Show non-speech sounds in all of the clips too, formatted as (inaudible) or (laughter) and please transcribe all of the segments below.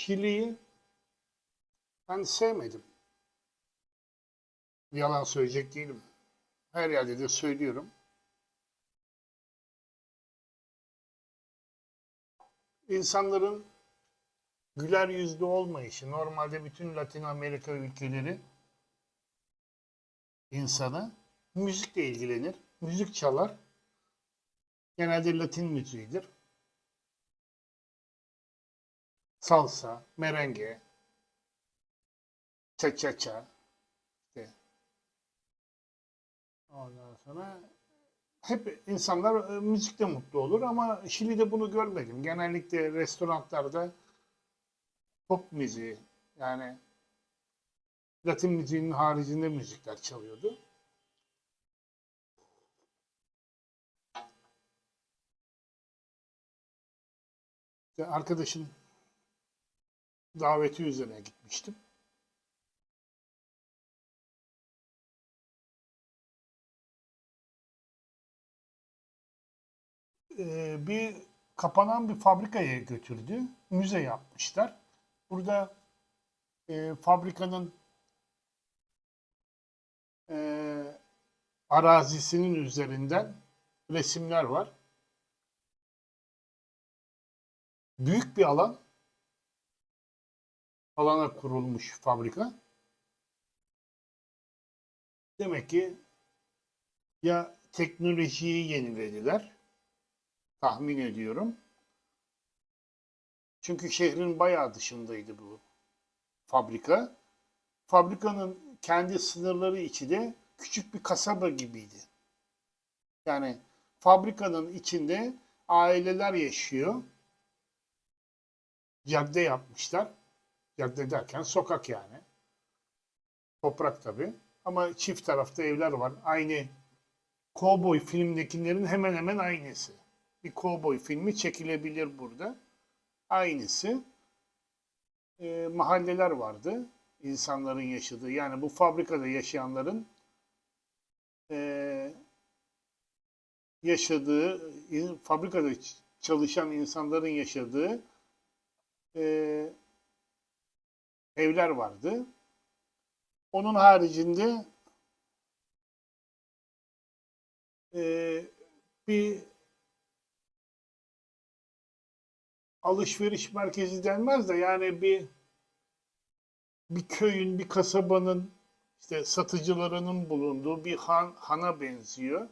Şili'yi ben sevmedim. Yalan söyleyecek değilim. Her yerde de söylüyorum. İnsanların güler yüzlü olmayışı, normalde bütün Latin Amerika ülkeleri insanı müzikle ilgilenir, müzik çalar. Genelde Latin müziğidir. Salsa, merengue, cha-cha-cha, işte. Ondan sonra hep insanlar e, müzikle mutlu olur ama Şili'de bunu görmedim. Genellikle restoranlarda pop müziği yani Latin müziğinin haricinde müzikler çalıyordu. İşte arkadaşın daveti üzerine gitmiştim. Ee, bir kapanan bir fabrikaya götürdü. Müze yapmışlar. Burada e, fabrikanın e, arazisinin üzerinden resimler var. Büyük bir alan. Alana kurulmuş fabrika. Demek ki ya teknolojiyi yenilediler tahmin ediyorum. Çünkü şehrin bayağı dışındaydı bu fabrika. Fabrikanın kendi sınırları içi de küçük bir kasaba gibiydi. Yani fabrikanın içinde aileler yaşıyor. Cadde yapmışlar. Cadde derken sokak yani. Toprak tabii. Ama çift tarafta evler var. Aynı Cowboy filmdekilerin hemen hemen aynısı. Bir Cowboy filmi çekilebilir burada. Aynısı. E, mahalleler vardı. insanların yaşadığı. Yani bu fabrikada yaşayanların e, yaşadığı, fabrikada çalışan insanların yaşadığı e, evler vardı. Onun haricinde e, bir alışveriş merkezi denmez de yani bir bir köyün, bir kasabanın işte satıcılarının bulunduğu bir han, hana benziyor.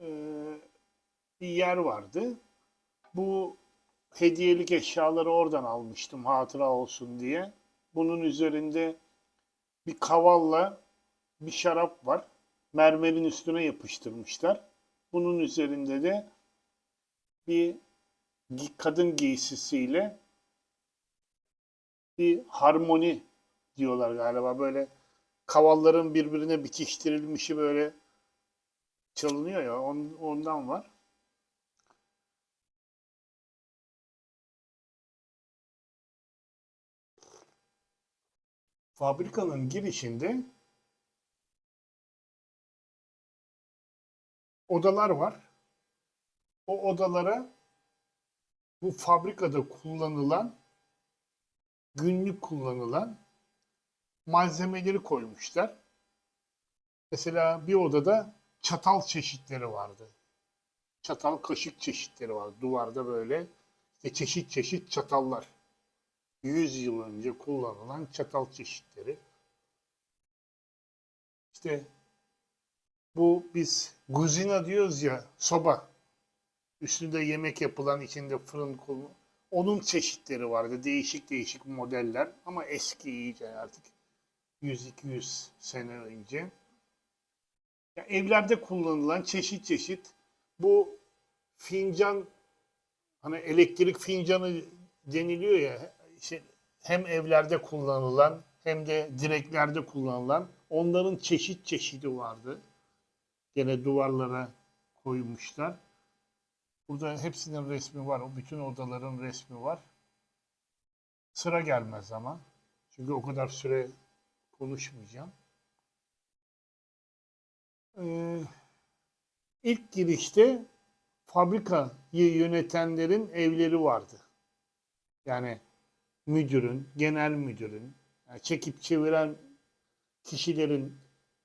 Ee, bir yer vardı. Bu hediyelik eşyaları oradan almıştım hatıra olsun diye. Bunun üzerinde bir kavalla bir şarap var. Mermerin üstüne yapıştırmışlar. Bunun üzerinde de bir kadın giysisiyle bir harmoni diyorlar galiba. Böyle kavalların birbirine bitiştirilmişi böyle çalınıyor ya on- ondan var. Fabrikanın girişinde odalar var. O odalara bu fabrikada kullanılan günlük kullanılan malzemeleri koymuşlar. Mesela bir odada çatal çeşitleri vardı. Çatal kaşık çeşitleri vardı. Duvarda böyle işte çeşit çeşit çatallar. 100 yıl önce kullanılan çatal çeşitleri. İşte bu biz guzina diyoruz ya soba. Üstünde yemek yapılan içinde fırın kolu. Onun çeşitleri vardı. Değişik değişik modeller ama eski iyice artık 100-200 sene önce. Ya evlerde kullanılan çeşit çeşit bu fincan hani elektrik fincanı deniliyor ya işte hem evlerde kullanılan hem de direklerde kullanılan onların çeşit çeşidi vardı. Gene duvarlara koymuşlar. Burada hepsinin resmi var. O bütün odaların resmi var. Sıra gelmez ama. Çünkü o kadar süre konuşmayacağım. Ee, ilk girişte fabrikayı yönetenlerin evleri vardı. Yani müdürün, genel müdürün, yani çekip çeviren kişilerin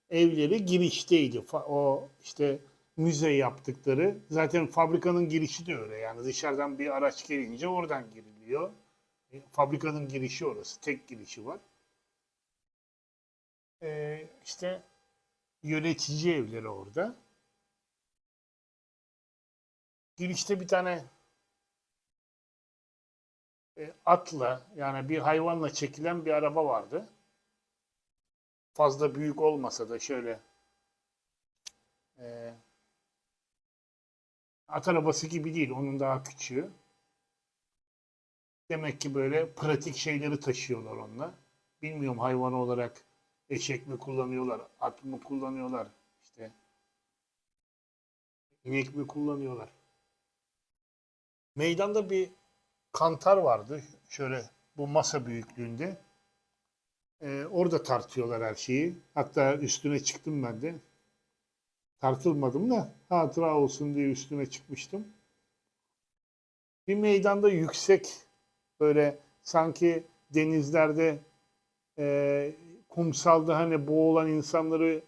evleri girişteydi. O işte müze yaptıkları. Zaten fabrikanın girişi de öyle. Yani dışarıdan bir araç gelince oradan giriliyor. E, Fabrikanın girişi orası. Tek girişi var. Ee, işte yönetici evleri orada. Girişte bir tane e, atla yani bir hayvanla çekilen bir araba vardı. Fazla büyük olmasa da şöyle e, at arabası gibi değil. Onun daha küçüğü. Demek ki böyle pratik şeyleri taşıyorlar onunla. Bilmiyorum hayvan olarak eşek mi kullanıyorlar, at mı kullanıyorlar, işte inek mi kullanıyorlar. Meydanda bir kantar vardı. Şöyle bu masa büyüklüğünde. Ee, orada tartıyorlar her şeyi. Hatta üstüne çıktım ben de. Tartılmadım da hatıra olsun diye üstüne çıkmıştım. Bir meydanda yüksek böyle sanki denizlerde e, kumsalda hani boğulan insanları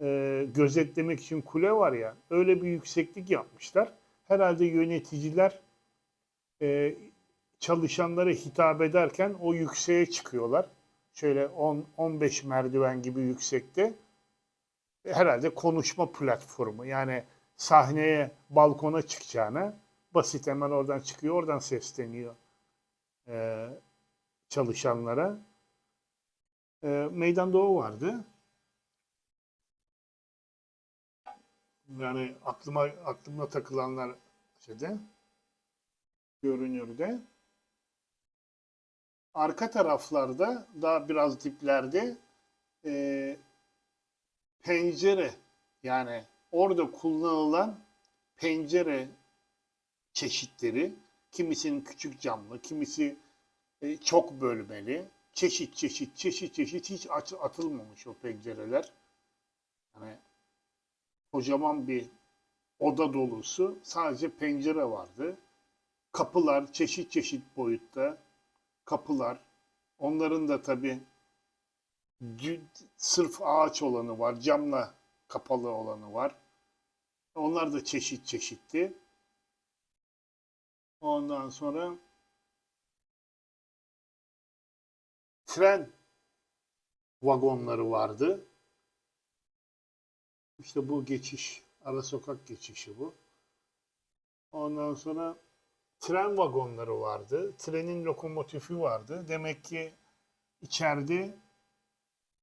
e, gözetlemek için kule var ya öyle bir yükseklik yapmışlar. Herhalde yöneticiler e, çalışanlara hitap ederken o yükseğe çıkıyorlar. Şöyle 10-15 merdiven gibi yüksekte. E, Herhalde konuşma platformu. Yani sahneye, balkona çıkacağına basit hemen oradan çıkıyor, oradan sesleniyor e, çalışanlara. E, meydanda o vardı. Yani aklıma aklımda takılanlar şeyde görünürde. Arka taraflarda daha biraz diplerde e, pencere yani orada kullanılan pencere çeşitleri kimisinin küçük camlı, kimisi e, çok bölmeli. Çeşit çeşit çeşit çeşit hiç aç, atılmamış o pencereler. Yani kocaman bir oda dolusu sadece pencere vardı. Kapılar çeşit çeşit boyutta kapılar. Onların da tabii dü- sırf ağaç olanı var, camla kapalı olanı var. Onlar da çeşit çeşitti. Ondan sonra tren vagonları vardı. İşte bu geçiş, ara sokak geçişi bu. Ondan sonra tren vagonları vardı. Trenin lokomotifi vardı. Demek ki içeride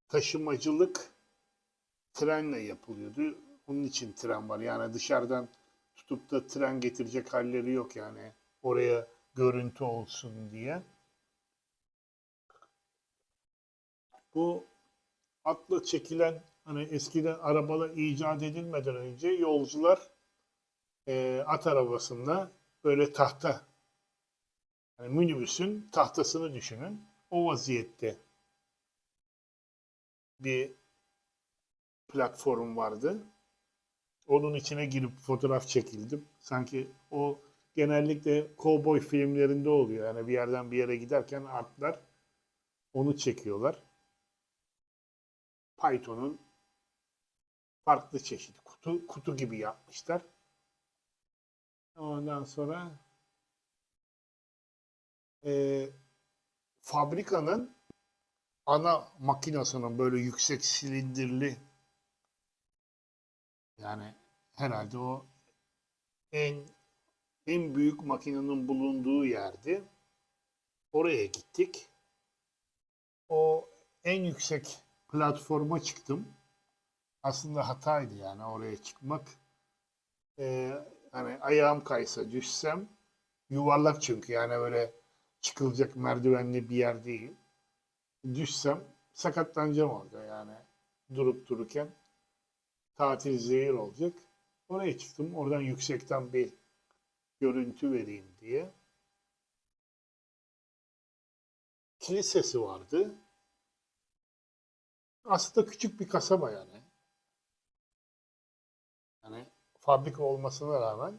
taşımacılık trenle yapılıyordu. Onun için tren var. Yani dışarıdan tutup da tren getirecek halleri yok yani. Oraya görüntü olsun diye. Bu atla çekilen hani eskiden arabalar icat edilmeden önce yolcular e, at arabasında böyle tahta yani minibüsün tahtasını düşünün. O vaziyette bir platform vardı. Onun içine girip fotoğraf çekildim. Sanki o genellikle kovboy filmlerinde oluyor. Yani bir yerden bir yere giderken atlar onu çekiyorlar. Python'un farklı çeşit kutu kutu gibi yapmışlar. Ondan sonra e, fabrikanın ana makinasının böyle yüksek silindirli yani herhalde o en en büyük makinenin bulunduğu yerdi. Oraya gittik. O en yüksek platforma çıktım. Aslında hataydı yani oraya çıkmak. Ee, hani ayağım kaysa düşsem yuvarlak çünkü yani böyle çıkılacak merdivenli bir yer değil. Düşsem sakatlanacağım orada yani durup dururken tatil zehir olacak. Oraya çıktım. Oradan yüksekten bir görüntü vereyim diye. Kilisesi vardı. Aslında küçük bir kasaba yani. Fabrika olmasına rağmen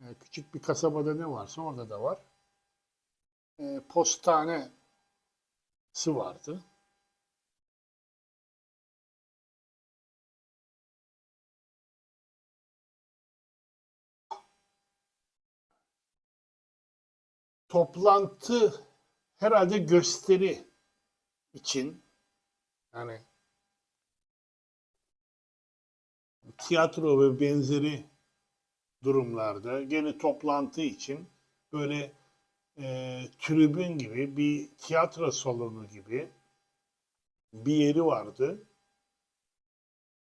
e, küçük bir kasabada ne varsa orada da var. e, postanesi vardı. Toplantı herhalde gösteri için yani tiyatro ve benzeri durumlarda gene toplantı için böyle e, tribün gibi bir tiyatro salonu gibi bir yeri vardı.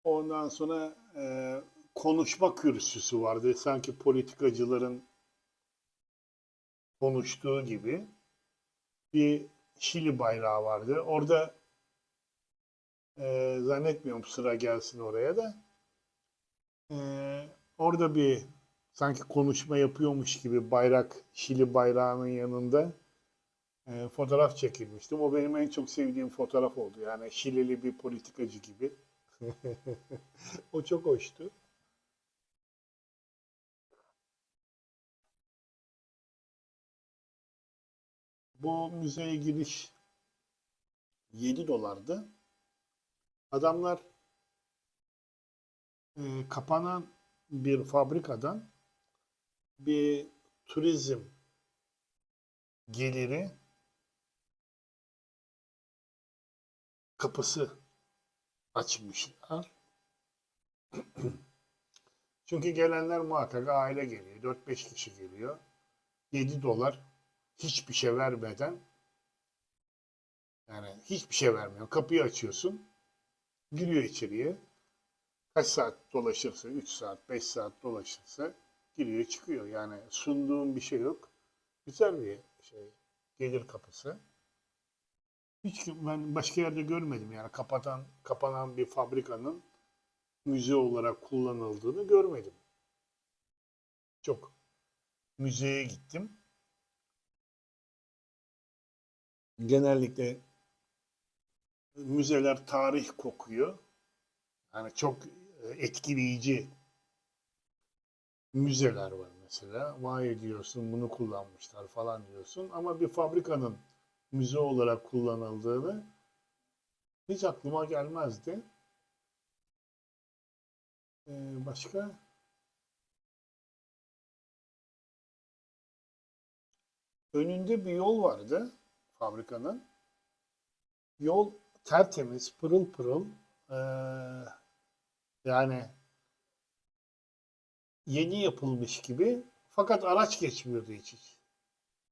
Ondan sonra e, konuşma kürsüsü vardı. Sanki politikacıların konuştuğu gibi bir Şili bayrağı vardı. Orada e, zannetmiyorum sıra gelsin oraya da. E, orada bir sanki konuşma yapıyormuş gibi bayrak Şili bayrağının yanında e, fotoğraf çekilmiştim. O benim en çok sevdiğim fotoğraf oldu. Yani Şilili bir politikacı gibi. (laughs) o çok hoştu. Bu müzeye giriş 7 dolardı. Adamlar e, kapanan bir fabrikadan bir turizm geliri kapısı açmışlar. (clears throat) Çünkü gelenler muhakkak aile geliyor. 4-5 kişi geliyor. 7 dolar hiçbir şey vermeden yani hiçbir şey vermiyor. Kapıyı açıyorsun. Giriyor içeriye. Kaç saat dolaşırsa, 3 saat, 5 saat dolaşırsa giriyor çıkıyor. Yani sunduğun bir şey yok. Güzel bir şey. Gelir kapısı. Hiç ben başka yerde görmedim yani kapatan kapanan bir fabrikanın müze olarak kullanıldığını görmedim. Çok müzeye gittim. Genellikle müzeler tarih kokuyor. Yani çok etkileyici müzeler var mesela. Vay diyorsun bunu kullanmışlar falan diyorsun. Ama bir fabrikanın müze olarak kullanıldığını hiç aklıma gelmezdi. Ee, başka? Önünde bir yol vardı fabrikanın. Yol tertemiz, pırıl pırıl. Ee, yani yeni yapılmış gibi. Fakat araç geçmiyordu hiç. hiç.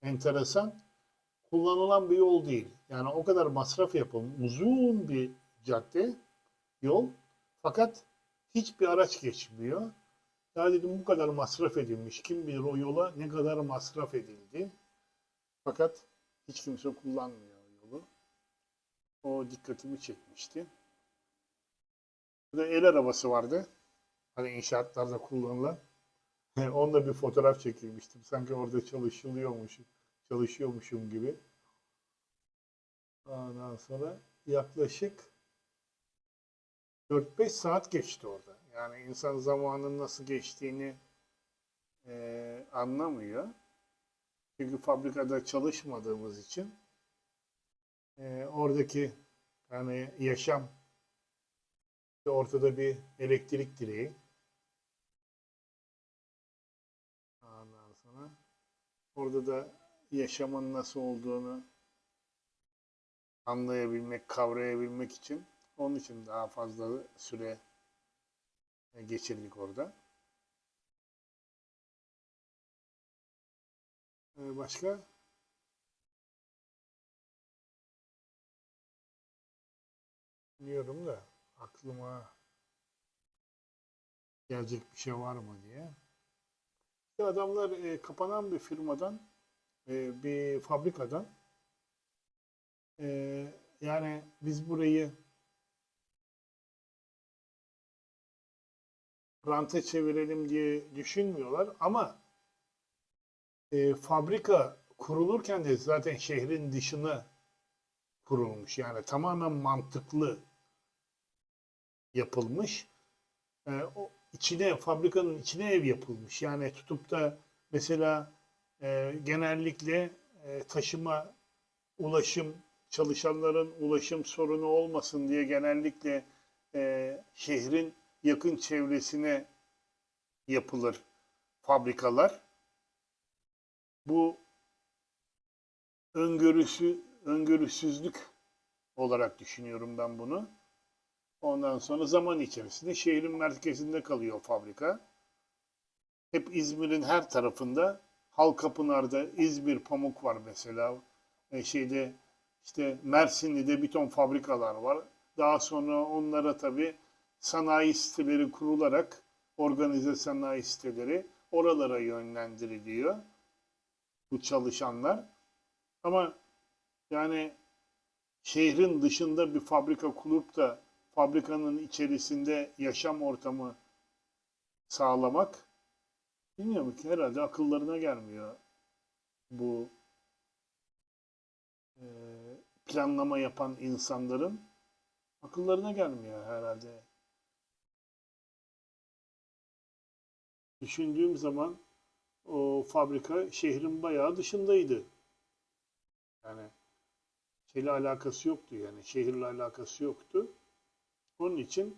Enteresan. Kullanılan bir yol değil. Yani o kadar masraf yapılmış. Uzun bir cadde, yol. Fakat hiçbir araç geçmiyor. Ya dedim bu kadar masraf edilmiş. Kim bilir o yola ne kadar masraf edildi. Fakat hiç kimse kullanmıyor yolu. O dikkatimi çekmişti. Burada el arabası vardı. Hani inşaatlarda kullanılan. Onunla bir fotoğraf çekilmiştim. Sanki orada çalışılıyormuş, çalışıyormuşum gibi. Ondan sonra yaklaşık 4-5 saat geçti orada. Yani insan zamanın nasıl geçtiğini eee, anlamıyor. Çünkü fabrikada çalışmadığımız için eee, oradaki yani yaşam işte ortada bir elektrik direği. Ondan sonra orada da yaşamın nasıl olduğunu anlayabilmek, kavrayabilmek için onun için daha fazla süre geçirdik orada. Ee, Başka? Bilmiyorum da aklıma gelecek bir şey var mı diye. İşte adamlar e, kapanan bir firmadan, e, bir fabrikadan e, yani biz burayı ranta çevirelim diye düşünmüyorlar ama e, fabrika kurulurken de zaten şehrin dışına kurulmuş. Yani tamamen mantıklı yapılmış. E, o içine fabrikanın içine ev yapılmış. Yani tutup da mesela e, genellikle e, taşıma, ulaşım, çalışanların ulaşım sorunu olmasın diye genellikle e, şehrin yakın çevresine yapılır fabrikalar. Bu öngörüsü, öngörüsüzlük olarak düşünüyorum ben bunu. Ondan sonra zaman içerisinde şehrin merkezinde kalıyor fabrika. Hep İzmir'in her tarafında Halkapınar'da İzmir Pamuk var mesela. E, şeyde işte Mersinli'de bir ton fabrikalar var. Daha sonra onlara tabii sanayi siteleri kurularak organize sanayi siteleri oralara yönlendiriliyor bu çalışanlar. Ama yani şehrin dışında bir fabrika kurup da fabrikanın içerisinde yaşam ortamı sağlamak bilmiyorum ki herhalde akıllarına gelmiyor bu e, planlama yapan insanların akıllarına gelmiyor herhalde. Düşündüğüm zaman o fabrika şehrin bayağı dışındaydı. Yani şeyle alakası yoktu yani şehirle alakası yoktu. Onun için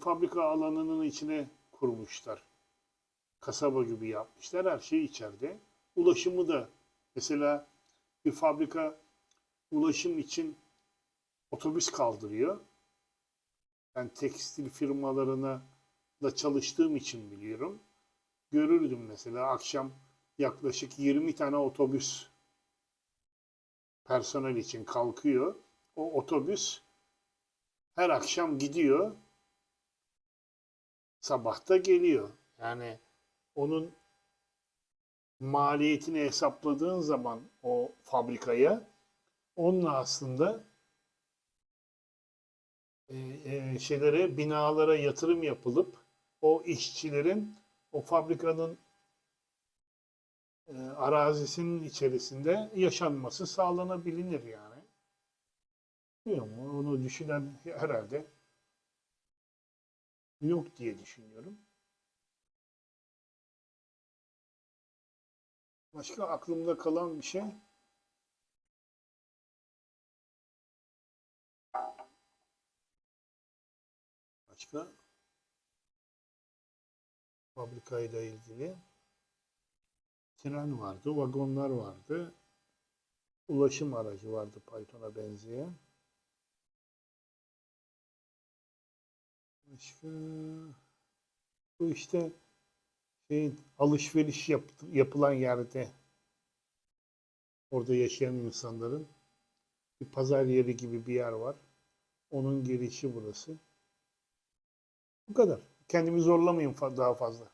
fabrika alanının içine kurmuşlar. Kasaba gibi yapmışlar. Her şey içeride. Ulaşımı da mesela bir fabrika ulaşım için otobüs kaldırıyor. Ben tekstil firmalarına da çalıştığım için biliyorum. Görürdüm mesela akşam yaklaşık 20 tane otobüs personel için kalkıyor. O otobüs her akşam gidiyor. Sabahta geliyor. Yani onun maliyetini hesapladığın zaman o fabrikaya onunla aslında e, e, şeylere, binalara yatırım yapılıp o işçilerin o fabrikanın e, arazisinin içerisinde yaşanması sağlanabilir yani. Bilmiyorum, onu düşünen herhalde yok diye düşünüyorum. Başka aklımda kalan bir şey başka fabrikayla ilgili tren vardı, vagonlar vardı, ulaşım aracı vardı Python'a benzeyen. Başka bu işte şeyin alışveriş yap, yapılan yerde orada yaşayan insanların bir pazar yeri gibi bir yer var. Onun girişi burası. Bu kadar. Kendimi zorlamayın daha fazla.